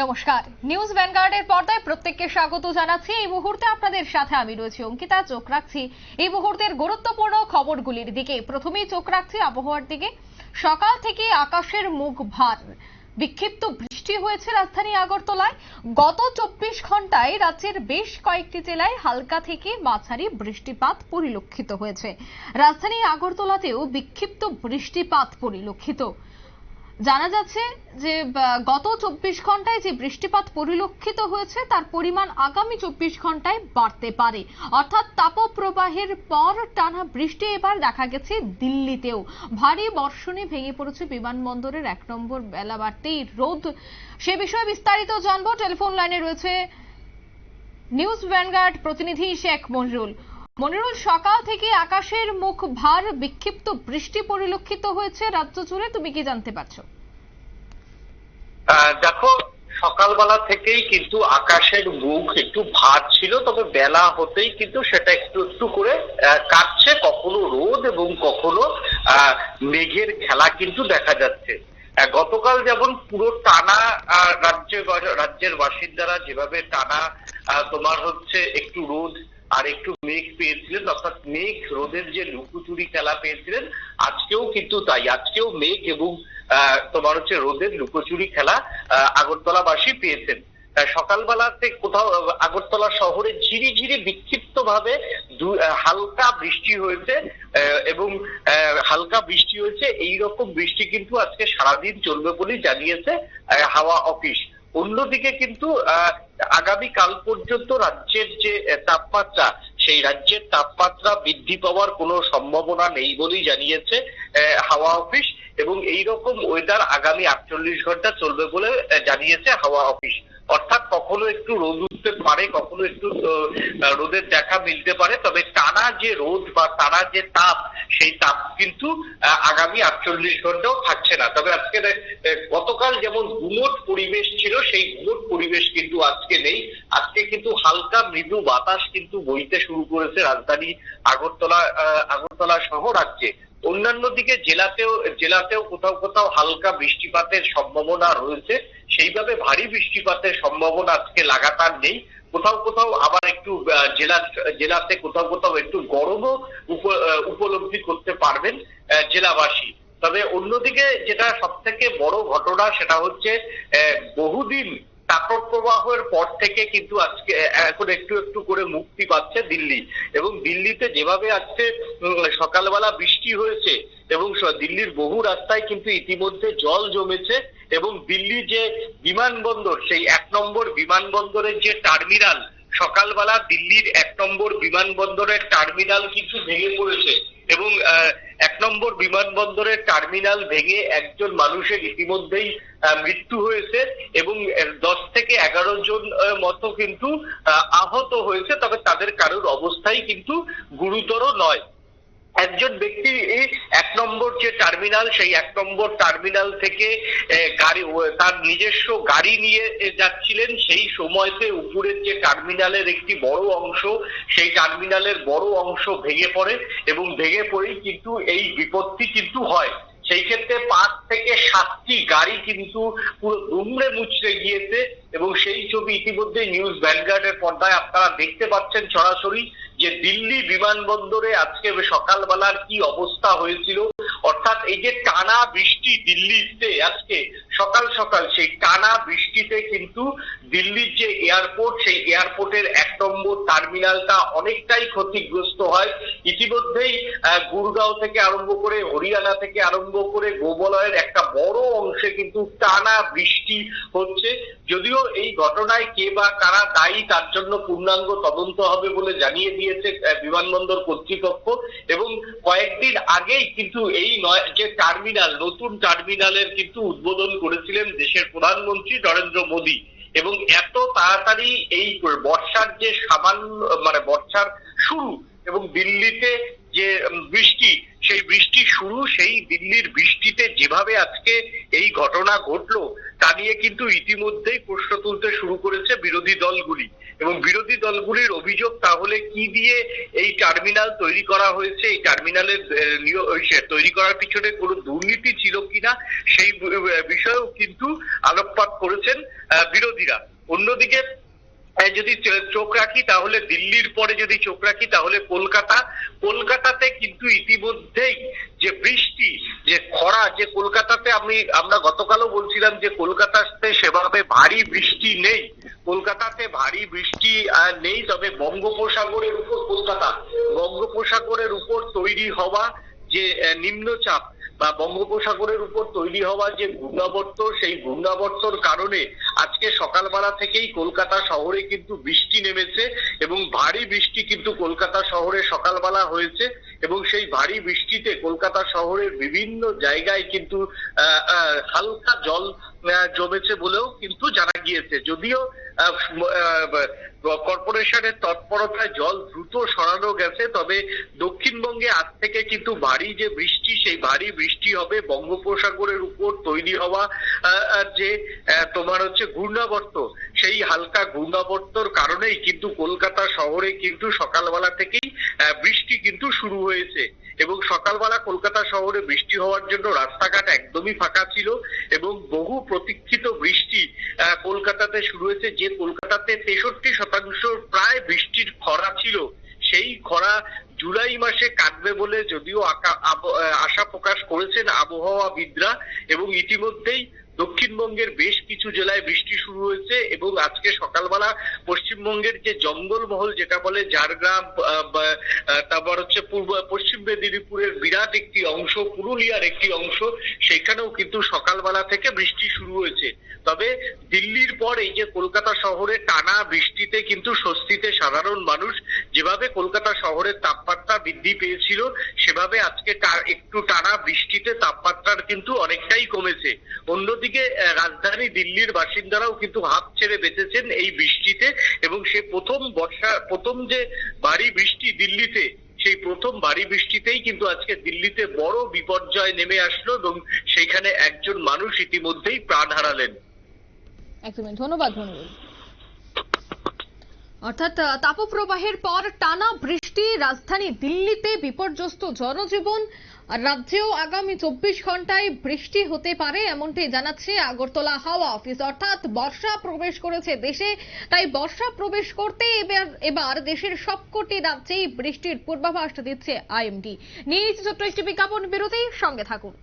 নমস্কার। নিউজ ভ্যানগার্ডের পর্দায় প্রত্যেককে স্বাগত জানাচ্ছি। এই মুহূর্তে আপনাদের সাথে আমি রয়েছি অঙ্কিতা, চোখ রাখছি। এই মুহূর্তের গুরুত্বপূর্ণ খবরগুলির দিকে প্রথমেই চোখ রাখছি আবহাওয়ার দিকে। সকাল থেকে আকাশের মুখ ভার। বিক্ষিপ্ত বৃষ্টি হয়েছে রাজধানী আগরতলায়। গত চব্বিশ ঘন্টায় রাজ্যের বেশ কয়েকটি জেলায় হালকা থেকে মাঝারি বৃষ্টিপাত পরিলক্ষিত হয়েছে। রাজধানী আগরতলাতেও বিক্ষিপ্ত বৃষ্টিপাত পরিলক্ষিত। জানা যাচ্ছে যে গত চব্বিশ ঘন্টায় যে বৃষ্টিপাত পরিলক্ষিত হয়েছে, তার পরিমাণ আগামী চব্বিশ ঘন্টায় বাড়তে পারে। অর্থাৎ তাপপ্রবাহের পর টানা বৃষ্টি এবার দেখা গেছে দিল্লিতেও। ভারী বর্ষণে ভেঙে পড়েছে বিমানবন্দরের এক নম্বর বেলা বাড়তেই রোদ। সে বিষয়ে বিস্তারিত জানব। টেলিফোন লাইনে রয়েছে নিউজ ভ্যানগার্ড প্রতিনিধি শেখ মনিরুল মনিরুল সকাল থেকে আকাশের মুখ ভার বিক্ষিপ্ত বৃষ্টি পরিলক্ষিত হয়েছে রাজ্য জুড়ে। তুমি কি জানতে পারছ? দেখো সকালবেলা থেকেই কিন্তু আকাশের মুখ একটু ভার ছিল তবে বেলা হতেই কিন্তু সেটা একটু একটু করে কাটছে। কখনো রোদ এবং কখনো মেঘের খেলা কিন্তু দেখা যাচ্ছে। গতকাল যেমন পুরো টানা আহ, রাজ্যে রাজ্যের বাসিন্দারা যেভাবে টানা তোমার হচ্ছে একটু রোদ আর একটু মেঘ পেয়েছিলেন, অর্থাৎ মেঘ রোদের যে লুকোচুরি খেলা পেয়েছিলেন, আজকেও কিন্তু তাই, আজকেও মেঘ এবং তোমার হচ্ছে রোদের লুকোচুরি খেলা আগরতলাবাসী পেয়েছেন। সকালবেলাতে কোথাও আগরতলা শহরে ঝিরি ঝিরি বিক্ষিপ্ত ভাবে হালকা বৃষ্টি হয়েছে এবং হালকা বৃষ্টি হয়েছে এই রকম বৃষ্টি কিন্তু আজকে সারাদিন চলবে বলেই জানিয়েছে হাওয়া অফিস। অন্যদিকে কিন্তু আগামী কাল পর্যন্ত রাজ্যের যে তাপমাত্রা, সেই রাজ্যের তাপমাত্রা বৃদ্ধি পাওয়ার কোনো সম্ভাবনা নেই বলেই জানিয়েছে হাওয়া অফিস। এবং এই রকম ওয়েদার আগামী আটচল্লিশ ঘণ্টা চলবে বলে জানিয়েছে হাওয়া অফিস অর্থাৎ কখনো একটু রোদ উঠতে পারে, কখনো একটু রোদের দেখা মিলতে পারে, তবে টানা যে রোদ বা টানা যে তাপ, সেই তাপ কিন্তু আগামী আটচল্লিশ ঘন্টাও থাকছে না। তবে আজকে গতকাল যেমন গুমট পরিবেশ ছিল, সেই গুমট পরিবেশ কিন্তু আজকে নেই। আজকে কিন্তু হালকা মৃদু বাতাস কিন্তু বইতে শুরু করেছে রাজধানী আগরতলা আগরতলা সহ রাজ্যে। অন্যান্য দিকে জেলাতেও জেলাতেও কোথাও কোথাও হালকা বৃষ্টিপাতের সম্ভাবনা রয়েছে। সেইভাবে ভারী বৃষ্টিপাতের সম্ভাবনা আজকে লাগাতার নেই। কোথাও কোথাও আবার একটু জেলা, জেলাতে কোথাও কোথাও একটু গরমও উপ- উপলব্ধি করতে পারবেন জেলাবাসী। তবে অন্যদিকে যেটা সব থেকে বড় ঘটনা সেটা হচ্ছে বহুদিন তাপপ্রবাহের পর থেকে কিন্তু আজকে, এখন একটু একটু করে মুক্তি পাচ্ছে দিল্লি। এবং দিল্লিতে যেভাবে আজকে সকালবেলা বৃষ্টি হয়েছে এবং দিল্লির বহু রাস্তায় কিন্তু ইতিমধ্যে জল জমেছে এবং দিল্লি যে বিমানবন্দর, সেই এক নম্বর বিমানবন্দরের যে টার্মিনাল, সকালবেলা দিল্লির এক নম্বর বিমানবন্দরের টার্মিনাল কিন্তু ভেঙে পড়েছে এবং এক নম্বর বিমানবন্দরের টার্মিনাল ভেঙে একজন মানুষের ইতিমধ্যেই মৃত্যু হয়েছে এবং দশ থেকে এগারো জন মতো কিন্তু আহত হয়েছে। তবে তাদের কারোর অবস্থাই কিন্তু গুরুতর নয়। একজন ব্যক্তি এক নম্বর যে টার্মিনাল সেই এক নম্বর টার্মিনাল থেকে গাড়ি তার নিজস্ব গাড়ি নিয়ে যাচ্ছিলেন। সেই সময়তে উপরের যে টার্মিনালের একটি বড় অংশ, সেই টার্মিনালের বড় অংশ ভেঙে পড়ে এবং ভেঙে পড়েই কিন্তু এই বিপত্তি কিন্তু হয়। সেই ক্ষেত্রে পাঁচ থেকে সাতটি গাড়ি কিন্তু পুরো দুমড়ে মুচড়ে গিয়েছে এবং সেই ছবি ইতিমধ্যে নিউজ ভ্যানগার্ডের পর্দায় আপনারা দেখতে পাচ্ছেন সরাসরি যে দিল্লি বিমানবন্দরে আজকে সকালবেলার কি অবস্থা হয়েছিল। অর্থাৎ এই যে টানা বৃষ্টি দিল্লিতে আজকে, সকাল সকাল সেই টানা বৃষ্টিতে কিন্তু দিল্লির যে এয়ারপোর্ট, সেই এয়ারপোর্টের এক নম্বর টার্মিনালটা অনেকটাই ক্ষতিগ্রস্ত হয়। ইতিমধ্যেই গুরগাঁও থেকে আরম্ভ করে, হরিয়ানা থেকে আরম্ভ করে গোবলয়ের একটা বড় অংশে কিন্তু টানা বৃষ্টি হচ্ছে। যদিও এই ঘটনায় কে বা কারা দায়ী, তার জন্য পূর্ণাঙ্গ তদন্ত হবে বলে জানিয়ে দিয়েছে বিমানবন্দর কর্তৃপক্ষ। এবং কয়েকদিন আগেই কিন্তু এই যে টার্মিনাল নতুন টার্মিনালের কিন্তু উদ্বোধন করেছিলেন দেশের প্রধানমন্ত্রী নরেন্দ্র মোদী। এবং এত তাড়াতাড়ি এই বর্ষার যে সামান্য মানে বর্ষার শুরু এবং দিল্লিতে যে বৃষ্টি সেই বৃষ্টি শুরু, সেই দিল্লির বৃষ্টিতে যেভাবে আজকে এই ঘটনা ঘটলো, তা নিয়ে কিন্তু ইতিমধ্যেই প্রশ্ন তুলতে শুরু করেছে বিরোধী দলগুলি। এবং বিরোধী দলগুলির অভিযোগ তাহলে কি দিয়ে এই টার্মিনাল তৈরি করা হয়েছে, এই টার্মিনালের তৈরি করার পিছনে কোনো দুর্নীতি ছিল কিনা, সেই বিষয়েও কিন্তু আলোকপাত করেছেন বিরোধীরা। অন্যদিকে যদি চোখ রাখি তাহলে দিল্লির পরে যদি চোখ রাখি তাহলে কলকাতা। কলকাতাতে কিন্তু ইতিমধ্যেই যে বৃষ্টি, যে খরা, যে কলকাতাতে আমি, আমরা গতকালও বলছিলাম যে কলকাতাতে সেভাবে ভারী বৃষ্টি নেই। কলকাতাতে ভারী বৃষ্টি নেই, তবে বঙ্গোপসাগরের উপর, কলকাতা বঙ্গোপসাগরের উপর তৈরি হওয়া যে নিম্নচাপ বা বঙ্গোপসাগরের উপর তৈরি হওয়া যে ঘূর্ণাবর্ত, সেই ঘূর্ণাবর্তর কারণে আজকে সকালবেলা থেকেই কলকাতা শহরে কিন্তু বৃষ্টি নেমেছে এবং ভারী বৃষ্টি কিন্তু কলকাতা শহরে সকালবেলা হয়েছে এবং সেই ভারী বৃষ্টিতে কলকাতা শহরের বিভিন্ন জায়গায় কিন্তু হালকা জল জমেছে বলেও কিন্তু জানা গিয়েছে। যদিও কর্পোরেশনের তৎপরতায় জল দ্রুত সরানো গেছে, তবে দক্ষিণবঙ্গে আজ থেকে কিন্তু ভারী যে বৃষ্টি, সেই ভারী বৃষ্টি হবে বঙ্গোপসাগরের উপর তৈরি হওয়া যে তোমার হচ্ছে ঘূর্ণাবর্ত সেই হালকা ঘূর্ণাবর্তর কারণেই কিন্তু কলকাতা শহরে কিন্তু সকালবেলা থেকেই বৃষ্টি কিন্তু শুরু হয়েছে। এবং সকালবেলা কলকাতা শহরে বৃষ্টি হওয়ার জন্য রাস্তাঘাট একদমই ফাঁকা ছিল এবং বহু প্রতীক্ষিত বৃষ্টি কলকাতাতে শুরু হয়েছে, যে কলকাতাতে তেষট্টি শতাংশ প্রায় বৃষ্টির খরা ছিল। সেই খরা জুলাই মাসে কাটবে বলে যদিও আশা প্রকাশ করেছেন আবহাওয়াবিদরা এবং ইতিমধ্যেই দক্ষিণবঙ্গের বেশ কিছু জেলায় বৃষ্টি শুরু হয়েছে এবং আজকে সকালবেলা পশ্চিমবঙ্গের যে জঙ্গলমহল যেটা বলে ঝাড়গ্রাম তারপর হচ্ছে পূর্ব, পশ্চিম মেদিনীপুরের বিরাট একটি অংশ, পুরুলিয়ার একটি অংশ, সেখানেও কিন্তু সকালবেলা থেকে বৃষ্টি শুরু হয়েছে। তবে দিল্লির পর এই যে কলকাতা শহরে টানা বৃষ্টিতে কিন্তু স্বস্তিতে সাধারণ মানুষ যেভাবে কলকাতা শহরের তাপমাত্রা বৃদ্ধি পেয়েছিল, সেভাবে আজকে একটু টানা বৃষ্টিতে তাপমাত্রার কিন্তু অনেকটাই কমেছে। অন্যদিকে আহ, রাজধানী দিল্লির বাসিন্দারাও কিন্তু হাত ছেড়ে বেঁচেছেন এই বৃষ্টিতে এবং সে প্রথম বর্ষা প্রথম যে ভারী বৃষ্টি দিল্লিতে সেই প্রথম ভারী বৃষ্টিতেই কিন্তু আজকে দিল্লিতে বড় বিপর্যয় নেমে আসলো এবং সেখানে একজন মানুষ ইতিমধ্যেই প্রাণ হারালেন। একদমই ধন্যবাদ ধন্যবাদ। অর্থাৎ তাপপ্রবাহের পর টানা বৃষ্টি, রাজধানী দিল্লিতে বিপর্যস্ত জনজীবন রাজ্যেও আগামী চব্বিশ ঘন্টায় বৃষ্টি হতে পারে এমনটাই জানাচ্ছে আগরতলা হাওয়া অফিস। অর্থাৎ, বর্ষা প্রবেশ করেছে দেশে, তাই বর্ষা প্রবেশ করতে এবার এবার দেশের সবকটি রাজ্যেই বৃষ্টির পূর্বাভাস দিচ্ছে আইএমডি। নিয়ে ছোট্ট একটি বিজ্ঞাপন বিরতি সঙ্গে থাকুন।